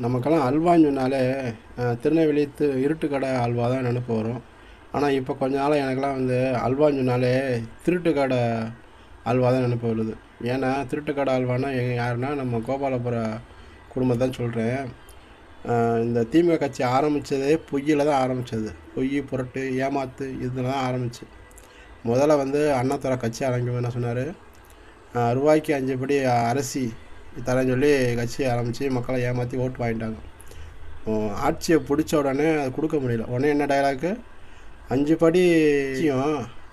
நமக்கெல்லாம் அல்வான்னு சொன்னாலே திருநெல்வேலி து இருட்டுக்கடை அல்வா தான் நினப்பு வரும். ஆனால் இப்போ கொஞ்ச நாளாக எனக்கெல்லாம் வந்து அல்வான்னு சொன்னாலே திருட்டுக்கடை அல்வா தான் நினப்பு வருது. ஏன்னா திருட்டுக்கடை அல்வானா எங்கள் யாருன்னா நம்ம கோபாலபுர குடும்பத்தை தான் சொல்கிறேன் இந்த திமுக கட்சி ஆரம்பித்ததே பொய்யில் தான் ஆரம்பித்தது பொய் புரட்டு ஏமாத்து இதில் தான் ஆரம்பிச்சு. முதல்ல வந்து அண்ணாத்துறை கட்சி ஆரம்பிக்கும் என்ன சொன்னார் ரூபாய்க்கு அஞ்சு படி அரிசி தரேன்னு சொல்லி கட்சி ஆரம்பித்து மக்களை ஏமாற்றி ஓட்டு வாங்கிட்டாங்க. ஆட்சியை பிடிச்ச உடனே அது கொடுக்க முடியல. உடனே என்ன டயலாக்கு அஞ்சு படி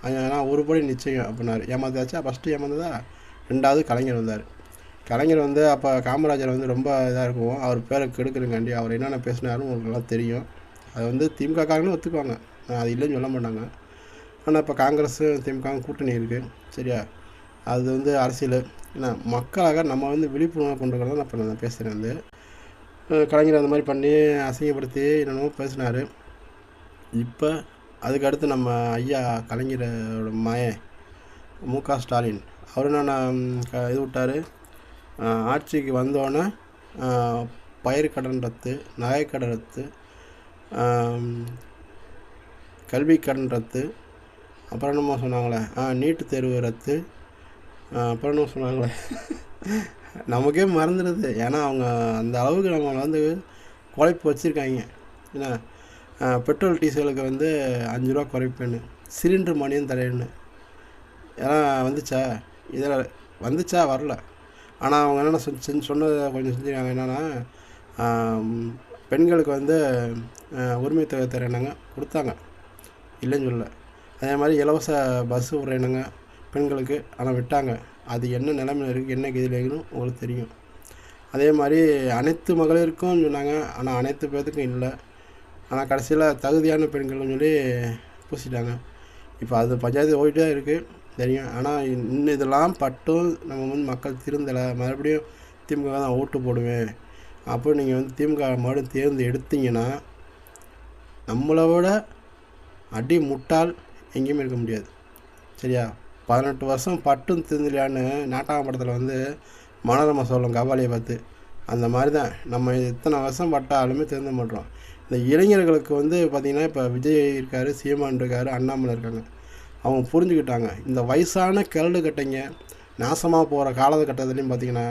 ஆனால் ஒரு படி நிச்சயம் அப்படின்னாரு. ஏமாந்தாச்சா ஃபஸ்ட்டு ஏமாந்ததா? ரெண்டாவது கலைஞர் வந்தார். கலைஞர் வந்து அப்போ காமராஜர் வந்து ரொம்ப இதாக இருக்கும். அவர் பேரை கெடுக்கிறங்காண்டி அவர் என்னென்ன பேசினாரும் உங்களுக்கு நல்லா தெரியும். அது வந்து திமுக காரங்களும் ஒத்துக்குவாங்க. நான் அது இல்லைன்னு சொல்ல மாட்டாங்க. ஆனால் இப்போ காங்கிரஸும் திமுகவும் கூட்டணி இருக்குது சரியா? அது வந்து அரசியல். ஏன்னா மக்களாக நம்ம வந்து விழிப்புணர்வு கொண்டு வரதான் நான் இப்போ நான் பேசுகிறேன் வந்து கலைஞர் அந்த மாதிரி பண்ணி அசிங்கப்படுத்தி என்னென்னமோ பேசினார். இப்போ அதுக்கு அடுத்து நம்ம ஐயா கலைஞரோட மயன் மு க ஸ்டாலின். அவர் என்ன இது விட்டார். ஆட்சிக்கு வந்தோடனே பயிர் கடன் ரத்து நகைக்கடன் ரத்து கல்வி கடன் ரத்து அப்புறம் என்னமோ சொன்னாங்களே ஆ நீட்டு தேர்வு ரத்து அப்புறம் என்ன சொன்னாங்களே நமக்கே மறந்துடுது. ஏன்னா அவங்க அந்த அளவுக்கு நம்மளை வந்து குறைப்பு வச்சுருக்காங்க. என்ன பெட்ரோல் டீசலுக்கு வந்து அஞ்சு ரூபா குறைப்பேன்னு சிலிண்டர் மணியும் தரேன்னு. ஏன்னா வந்துச்சா? இதில் வந்துச்சா? வரல. ஆனால் அவங்க என்னென்ன செஞ்சு சொன்னதை கொஞ்சம் செஞ்சுருக்காங்க என்னென்னா பெண்களுக்கு வந்து உரிமை தொகை தரேனாங்க கொடுத்தாங்க. இல்லைன்னு சொல்லல. அதே மாதிரி இலவச பஸ்ஸு விட்றேனுங்க பெண்களுக்கு ஆனால் விட்டாங்க. அது என்ன நிலைமையில் இருக்குது என்ன கதியில் இருக்குன்னு உங்களுக்கு தெரியும். அதே மாதிரி அனைத்து மகளிருக்கும் சொன்னாங்க. ஆனால் அனைத்து பேர்த்துக்கும் இல்லை. ஆனால் கடைசியில் தகுதியான பெண்கள்னு சொல்லி பூசிட்டாங்க. இப்போ அது பஞ்சாயத்து ஓடிட்டே இருக்குது தெரியும். ஆனால் இன்னும் இதெல்லாம் பட்டும் நம்ம வந்து மக்கள் திருந்தலை. மறுபடியும் திமுக தான் ஓட்டு போடுவேன் அப்போ நீங்கள் வந்து திமுக மறுபடியும் தேர்ந்து எடுத்தீங்கன்னா நம்மளை விட அடி முட்டால் எங்கேயுமே இருக்க முடியாது. சரியா? பதினெட்டு வருஷம் பட்டும் திருந்தலையான்னு நாட்டாக படத்தில் வந்து மனோரமா சொல்லும் கபாலியை பார்த்து. அந்த மாதிரி தான் நம்ம எத்தனை வருஷம் பட்டாலுமே திருந்த மாட்டோம். இந்த இளைஞர்களுக்கு வந்து பார்த்திங்கன்னா இப்போ விஜய் இருக்கார் சீமான் இருக்கார் அண்ணாமலை இருக்காங்க. அவங்க புரிஞ்சுக்கிட்டாங்க. இந்த வயசான கிழடு கட்டைங்க நாசமாக போகிற காலகட்டத்துலேயும் பார்த்தீங்கன்னா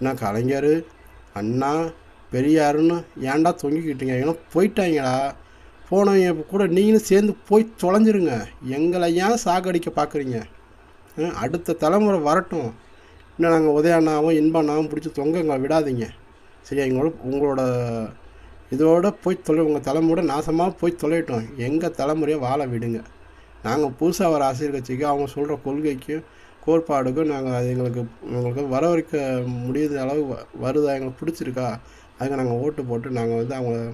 என்ன கலைஞர் அண்ணா பெரியாருன்னு ஏன்டா தொங்கிக்கிட்டீங்க? ஏன்னா போயிட்டாங்கடா. போனவங்க கூட நீங்களும் சேர்ந்து போய் தொலைஞ்சிருங்க. எங்களை ஏன் சாகடிக்க பார்க்குறீங்க அடுத்த தலைமுறை வரட்டும். இன்னும் நாங்கள் உதயாண்ணாவும் இன்பண்ணாவும் பிடிச்சி தொங்க எங்களை விடாதீங்க. சரியா எங்களோட உங்களோட இதோட போய் தொலை உங்கள் தலைமுறை நாசமாக போய் தொலைட்டோம் எங்கள் தலைமுறையை வாழ விடுங்க. நாங்கள் புதுசாக வர ஆசீர்வச்சிக்கு அவங்க சொல்கிற கொள்கைக்கும் கோட்பாடுக்கும் நாங்கள் அது எங்களுக்கு எங்களுக்கு வரவழைக்க முடியாத அளவு வ- வருதா எங்களுக்கு பிடிச்சிருக்கா அதுக்கு நாங்கள் ஓட்டு போட்டு நாங்கள் வந்து அவங்க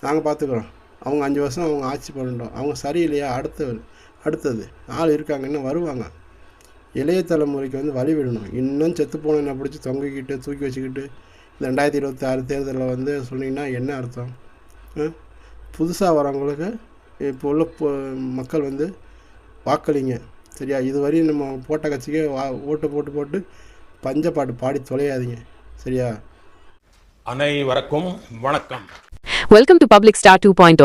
நாங்கள் பார்த்துக்குறோம் அவங்க அஞ்சு வருஷம் அவங்க ஆட்சி பண்ணிட்டோம். அவங்க சரியில்லையா? அடுத்தது அடுத்தது. ஆள் இருக்காங்க இன்னும் வருவாங்க. இளைய தலைமுறைக்கு வந்து வழி விடணும். இன்னும் செத்து போனவனை பிடிச்சி தொங்கிக்கிட்டு தூக்கி வச்சுக்கிட்டு இந்த ரெண்டாயிரத்தி இருபத்தி ஆறு தேர்தலில் வந்து சொன்னீங்கன்னா என்ன அர்த்தம்? புதுசாக வரவங்களுக்கு இப்போ உள்ள மக்கள் வந்து வாக்களிங்க. சரியா? இதுவரையும் நம்ம போட்ட கட்சிக்கே வா ஓட்டு போட்டு போட்டு பஞ்சப்பாட்டு பாடி தொலையாதீங்க. சரியா? அனைவருக்கும் வணக்கம். Welcome to public star two point